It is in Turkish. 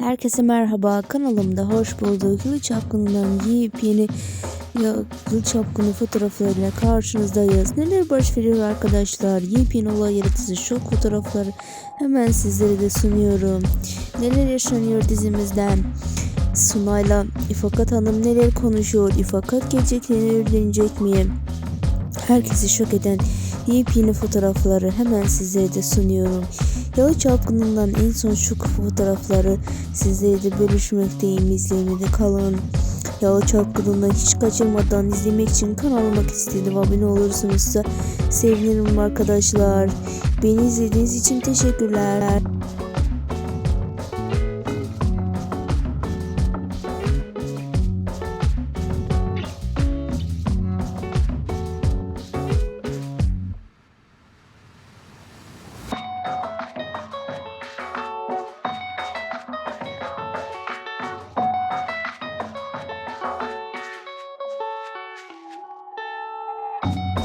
Herkese merhaba kanalımda hoş bulduk. Yıl çapkınından yepyeni ya, yıl çapkını fotoğraflarıyla karşınızdayız. Neler baş veriyor arkadaşlar? Yepyeni olay yaratıcı şok fotoğrafları hemen sizlere de sunuyorum. Neler yaşanıyor dizimizden? Sunay'la İfakat Hanım neler konuşuyor? İfakat gerçekten evlenecek mi? Herkesi şok eden yepyeni fotoğrafları hemen sizlere de sunuyorum. Yalı çapkınından en son şu fotoğrafları sizlere de bölüşmekteyim. İzlemede kalın. Yalı çapkınından hiç kaçırmadan izlemek için kanalıma istedim. Abone olursanız da sevinirim arkadaşlar. Beni izlediğiniz için teşekkürler. Bye.